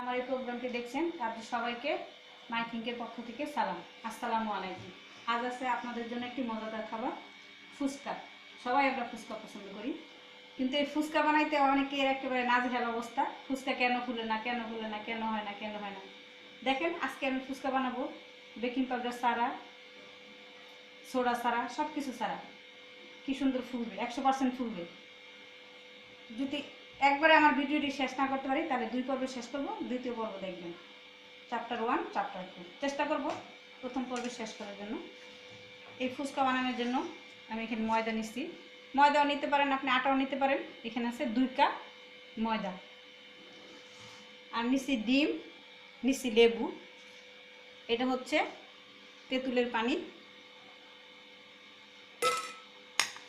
আমার এই প্রোগ্রামটি দেখছেন তাদের সবাইকে মাই পক্ষ থেকে সালাম। আসসালামু আলাইকুম। আজ আছে আপনাদের জন্য একটি মজাদার খাবার, ফুচকা। সবাই আমরা ফুচকা পছন্দ করি। কিন্তু এই ফুচকা বানাইতে অনেকের একেবারে নাজেহাল অবস্থা। ফুচকা কেন খুলে না, কেন খুলে না, কেন হয় না, কেন হয় না। দেখেন, আজকে আমি ফুচকা বানাবো বেকিং পাউডার সারা সোডা সারা সব কিছু সারা কি সুন্দর ফুলবে, একশো পার্সেন্ট ফুলবে। যদি একবারে আমার ভিডিওটি শেষ না করতে পারি, তাহলে দুই পর্বে শেষ করব, দ্বিতীয় পর্ব দেখবেন। চ্যাপ্টার ওয়ান চ্যাপ্টার টু চেষ্টা করব প্রথম পর্বে শেষ করার জন্য। এই ফুচকা বানানোর জন্য আমি এখানে ময়দা নিচ্ছি। ময়দাও নিতে পারেন আপনি, আটাও নিতে পারেন। এখানে আছে দুই কাপ ময়দা। আর নিচ্ছি ডিম, নিচ্ছি লেবু। এটা হচ্ছে তেঁতুলের পানি।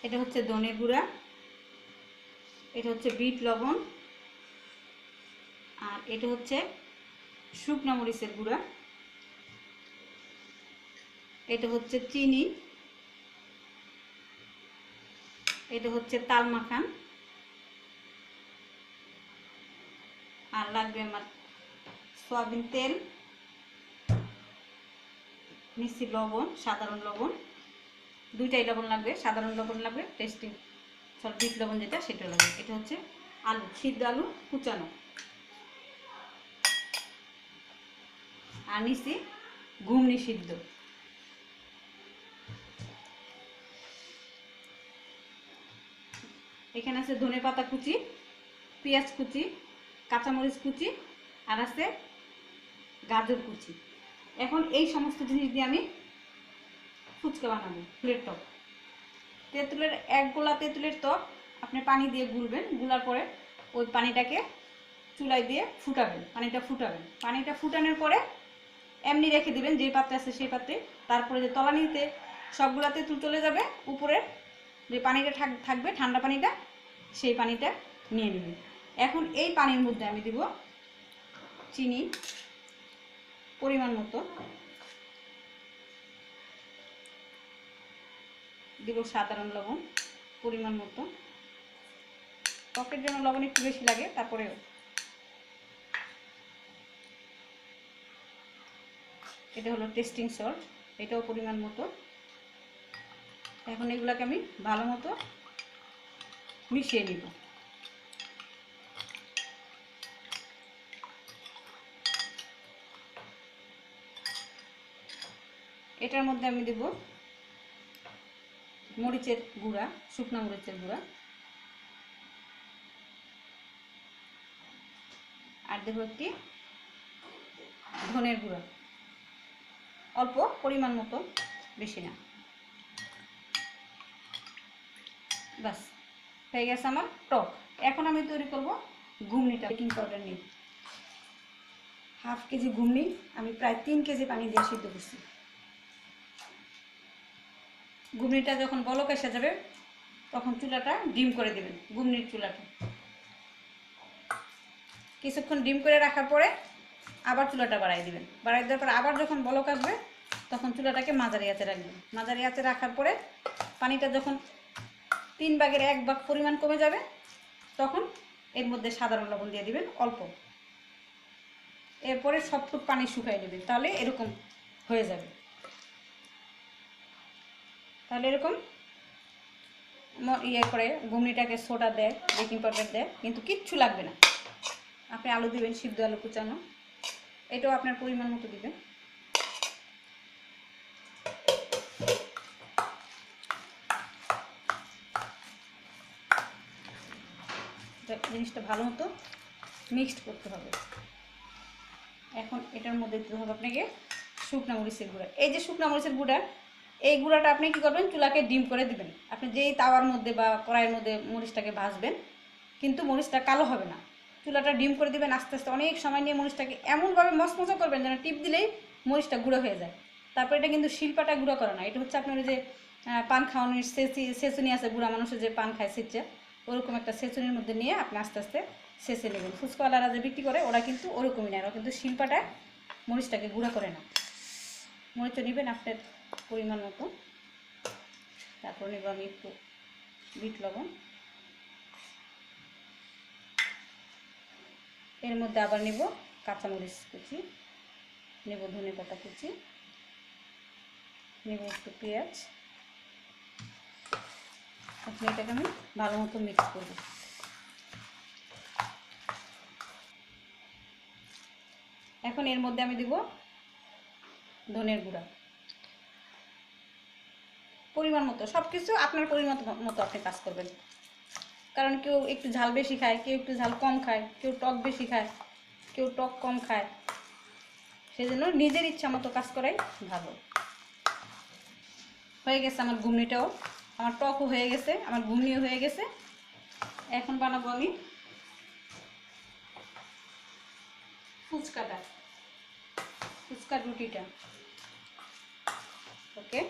এটা হচ্ছে ধনে গুঁড়া। এটা হচ্ছে বিট লবণ। আর এটা হচ্ছে শুকনো মরিচের গুঁড়া। এটা হচ্ছে চিনি। এটা হচ্ছে তাল মাখান। আর লাগবে আমার সয়াবিন তেল, মিষ্টি লবণ, সাধারণ লবণ। দুইটাই লবণ লাগবে, সাধারণ লবণ লাগবে, টেস্টিং। বিট লবণ যেটা সেটা লাগবে এটা হচ্ছে আলু, সিদ্ধ আলু কুচানো। আর নিচে ঘুমনি সিদ্ধ। এখানে আছে ধনে পাতা কুচি, পেঁয়াজ কুচি, কাঁচামরিচ কুচি, আর আছে গাজর কুচি। এখন এই সমস্ত জিনিস দিয়ে আমি ফুচকা বানাবো ফুলের টক তেঁতুলের, এক গোলা তেঁতুলের টক আপনি পানি দিয়ে গুলবেন, গুলার পরে ওই পানিটাকে চুলায় দিয়ে ফুটাবেন, পানিটা ফুটাবেন। পানিটা ফুটানোর পরে এমনি রেখে দিবেন, যে পাত্রে আছে সেই পাত্রে। তারপরে যে তলানিতে সবগুলা তেঁতুল চলে যাবে, উপরে যে পানিটা থাক- থাকবে, ঠান্ডা পানিটা, সেই পানিটা নিয়ে নেবেন। এখন এই পানির মধ্যে আমি দিব চিনি, পরিমাণ মতো। দিব সাধারণ লবণ, পরিমাণ মতো। ত্বকের জন্য লবণ একটু বেশি লাগে, তারপরেও। এটা হলো টেস্টিং সল্ট এটাও পরিমাণ মতো। এখন এগুলাকে আমি ভালো মতো মিশিয়ে নিব। এটার মধ্যে আমি দেব মরিচের গুঁড়া, শুকনো মরিচের গুঁড়া। আর দেবো একটি ধনের গুঁড়া। অল্প পরিমাণ মতো, বেশি না। বাস হয়ে গেছে আমার টক। এখন আমি তৈরি করব ঘুমনিটা বেকিং পাউডার নিয়ে। হাফ কেজি ঘুমনি আমি প্রায় তিন কেজি পানি দিয়ে সিদ্ধ করছি। ঘুমনিটা যখন বলক এসে যাবে, তখন চুলাটা ডিম করে দেবেন ঘুমনির চুলাটা। কিছুক্ষণ ডিম করে রাখার পরে আবার চুলাটা বাড়াই দিবেন। বাড়াই দেওয়ার পর আবার যখন বলক আসবে, তখন চুলাটাকে মাঝারি আঁচে রাখবেন। মাঝারি আঁচে রাখার পরে পানিটা যখন তিন ভাগের এক ভাগ পরিমাণ কমে যাবে, তখন এর মধ্যে সাধারণ লবণ দিয়ে দিবেন, অল্প। এরপরে সব ফুট পানি শুকাই নেবেন তাহলে এরকম হয়ে যাবে। তাহলে এরকম ইয়ে করে ঘুমনিটাকে সোডা দেয় বেকিং পাউডার দেয়, কিন্তু কিচ্ছু লাগবে না। আপনি আলু দিবেন, সিদ্ধ আলু কুচানো। এটাও আপনার পরিমাণ মতো দিবেন। জিনিসটা ভালো মতো মিক্সড করতে হবে। এখন এটার মধ্যে দিতে হবে আপনাকে শুকনা মরিচের গুঁড়া। এই যে শুকনা মরিচের গুঁড়া এই গুঁড়াটা আপনি কী করবেন? চুলাকে ডিম করে দিবেন। আপনি যেই তাওয়ার মধ্যে বা কড়াইয়ের মধ্যে মরিচটাকে ভাজবেন, কিন্তু মরিচটা কালো হবে না। চুলাটা ডিম করে দিবেন আস্তে আস্তে। অনেক সময় নিয়ে মরিচটাকে এমনভাবে মচমচা করবেন যেন টিপ দিলেই মরিচটা গুঁড়ো হয়ে যায়। তারপর এটা কিন্তু শিল্পাটা গুঁড়ো করে না। এটা হচ্ছে আপনার যে পান খাওয়ানোর সেচি, সেচুনি আছে, বুড়া মানুষের যে পান খায় সিচ্ছে ওরকম একটা সেচুনির মধ্যে নিয়ে আপনি আস্তে আস্তে সেচে নেবেন। ফুচকাওয়ালারা যে বিক্রি করে, ওরা কিন্তু ওরকমই নেয় ওরা কিন্তু শিল্পাটা মরিচটাকে গুঁড়া করে না। মরিচটা নেবেন আপনার। পরিমাণ মতো। তারপর নেব আমি একটু বিট লবণ। এর মধ্যে আবার নেব কাঁচামরিচ কুচি, নেব ধনে পাতা কুচি, নেব একটু পেঁয়াজ। এখন এটাকে আমি ভালো মতো মিক্স করব। এখন এর মধ্যে আমি দিব ধনের গুঁড়া। পরিমাণ মতো সব কিছু আপনার পরিমাণ মতো আপনি কাজ করবেন। কারণ কেউ একটু ঝাল বেশি খায়, কেউ একটু ঝাল কম খায়, কেউ টক বেশি খায়, কেউ টক কম খায়। সেই জন্য নিজের ইচ্ছা মতো কাজ করাই ভালো। হয়ে গেছে আমার ঘুমনিটাও। আমার টকও হয়ে গেছে, আমার ঘুমনিও হয়ে গেছে। এখন বানাবো আমি ফুচকাটা ফুচকা রুটিটা। ওকে?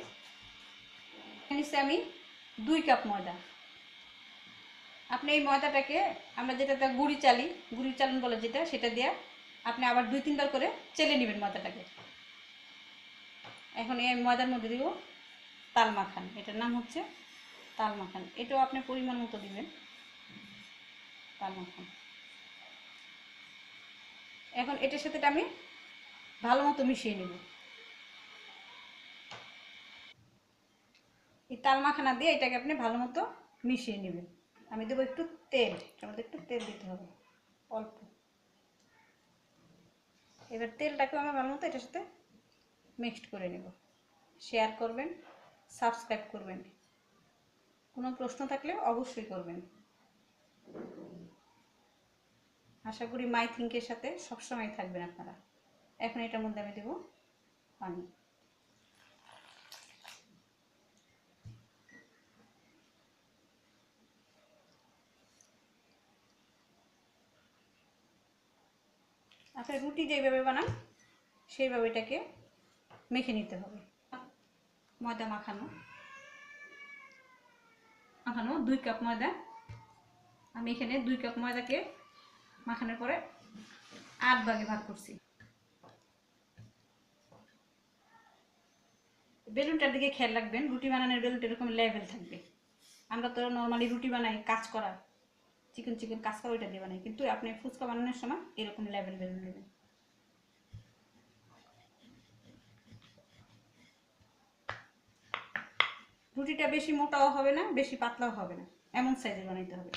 নিচ্ছি আমি দুই কাপ ময়দা। আপনি এই ময়দাটাকে, আমরা যেটাতে গুড়ি চালি গুড়ি চালন বলে যেটা, সেটা দিয়ে আপনি আবার দুই, তিনবার করে চেলে নেবেন ময়দাটাকে। এখন এই ময়দার মধ্যে দিব তাল মাখান। এটার নাম হচ্ছে তাল মাখান। এটাও আপনি পরিমাণ মতো দিবেন, তাল মাখান। এখন এটার সাথে আমি ভালো মতো মিশিয়ে নেব। তাল মাখানা দিয়ে এটাকে আপনি ভালো মতো মিশিয়ে নেবেন। আমি দেবো একটু তেল মধ্যে একটু তেল দিতে হবে, অল্প। এবার তেলটাকে আমি ভালো মতো এটার সাথে মিক্সড করে নেব। শেয়ার করবেন সাবস্ক্রাইব করবেন। কোনো প্রশ্ন থাকলে অবশ্যই করবেন। আশা করি মাই থিঙ্কের সাথে সবসময় থাকবেন আপনারা। এখন এটার মধ্যে আমি দেবো পানি। আপনি রুটি যেভাবে বানান, সেইভাবে এটাকে মেখে নিতে হবে। ময়দা মাখানো। মাখানো দুই কাপ ময়দা। আমি এখানে দুই কাপ ময়দাকে মাখানোর পরে আট ভাগে ভাগ করছি। বেলুনটার দিকে খেয়াল রাখবেন, রুটি বানানোর বেলুনটা এরকম লেভেল থাকবে। আমরা তো নর্মালি রুটি বানাই, কাজ করা। চিকেন চিকেন কাজ করা ওইটা দিয়ে বানাই। কিন্তু আপনি ফুচকা বানানোর সময় এরকম লেভেল বেলুন নেবেন। রুটিটা বেশি মোটাও হবে না, বেশি পাতলাও হবে না। এমন সাইজের বানাইতে হবে।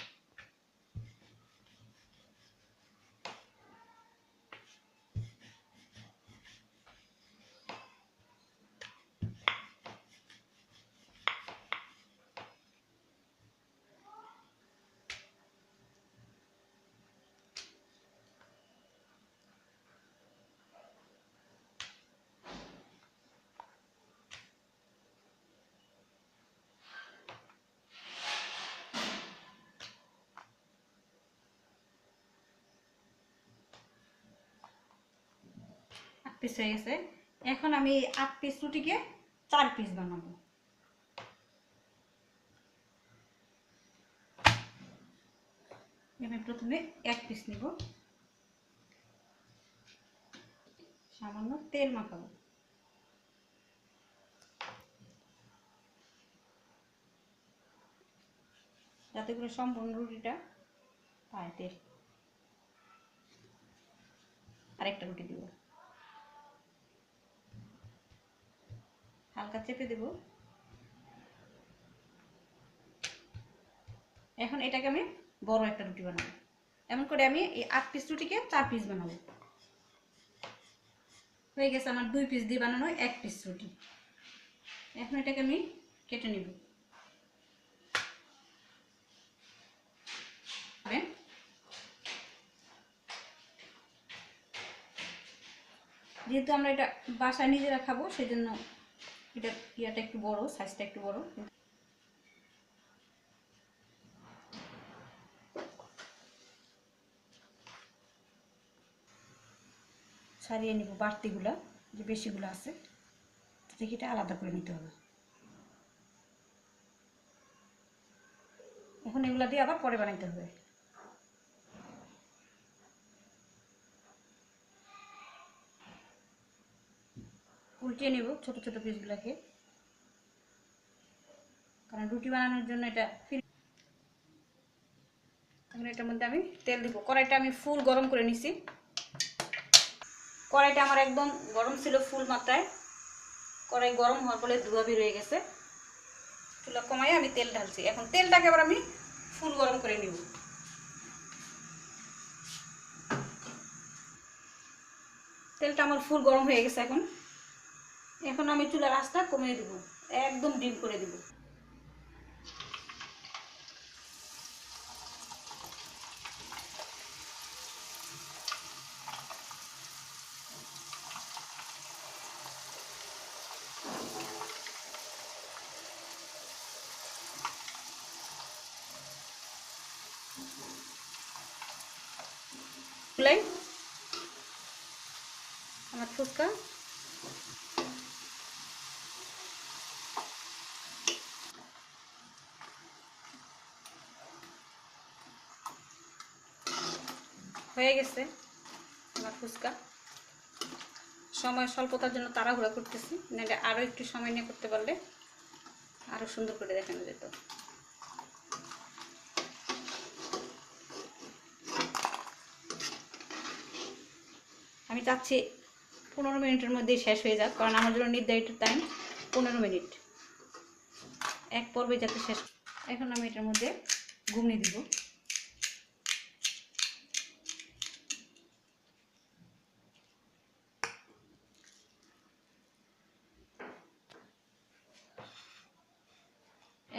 পিস হয়ে গেছে। এখন আমি আট পিস রুটিকে চার পিস বানাবো। আমি প্রথমে এক পিস নিব। সামান্য তেল মাখাবো। যাতে করে সম্পূর্ণ রুটিটা পায় তেল। আরেকটা রুটি দিব। হালকা চেপে দেব। এখন এটাকে আমি বড় একটা রুটি বানাবো। এমন করে আমি এই আট পিস রুটিকে চার পিস বানাবো। হয়ে গেছে আমার দুই পিস দিয়ে বানানো এক পিস রুটি। এখন এটাকে আমি কেটে নিব। যেহেতু আমরা এটা বাসায় নিজেরা খাব সেই জন্য এটা ইয়াটা একটু বড় সাইজটা একটু বড়। ছাড়িয়ে নিব বাড়তিগুলা, যে বেশিগুলো আছে। থেকে এটা আলাদা করে নিতে হবে। এখন এগুলা দিয়ে আবার পরে বানাইতে হবে। উল্টিয়ে নেব ছোট ছোট পিসগুলোকে। কারণ রুটি বানানোর জন্য এটা এখন এটার মধ্যে আমি তেল দিব। কড়াইটা আমি ফুল গরম করে নিছি। কড়াইটা আমার একদম গরম ছিল ফুল মাত্রায়। কড়াই গরম হওয়ার ফলে ধোয়া বের হয়ে গেছে। চুলা কমাই আমি তেল ঢালছি। এখন তেলটাকে আবার আমি ফুল গরম করে নিব। তেলটা আমার ফুল গরম হয়ে গেছে এখন। এখন আমি চুলার আঁচটা কমিয়ে দেবো। একদম ডিম করে দিব। আমার ফুচকা। হয়ে গেছে। আমার ফুচকা। সময় স্বল্পতার জন্য তাড়াহুড়া করতেছি, নাহলে আরও একটু সময় নিয়ে করতে পারলে আরও সুন্দর করে দেখানো যেত। আমি চাচ্ছি পনেরো মিনিটের মধ্যেই শেষ হয়ে যাক, কারণ আমার জন্য নির্ধারিত টাইম পনেরো মিনিট। এক পর্বে যাতে শেষ এখন আমি এটার মধ্যে ঘুমিয়ে দিব।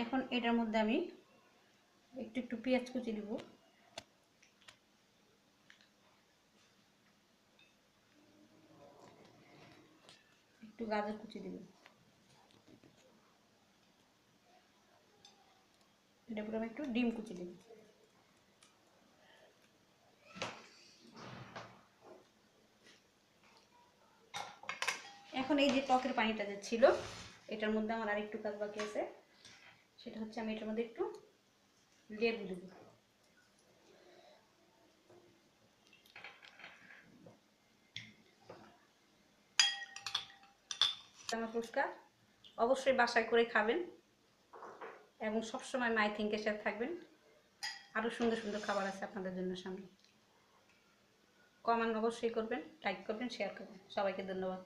এখন এটার মধ্যে আমি একটু একটু পেঁয়াজ কুচি দিব। একটু গাজর কুচি দিব। এটা পরে আমি একটু ডিম কুচি দিব। এখন এই যে টকের পানিটা যে ছিল, এটার মধ্যে আমার আর একটু কাজ বাকি আছে। সেটা হচ্ছে আমি এটার মধ্যে একটু লেবু দেবো। আমার পুরস্কার অবশ্যই বাসায় করে খাবেন এবং সবসময় মাই থিঙ্কের সাথে থাকবেন। আরও সুন্দর সুন্দর খাবার আছে আপনাদের জন্য সামনে। কমেন্ট অবশ্যই করবেন, লাইক করবেন, শেয়ার করবেন। সবাইকে ধন্যবাদ।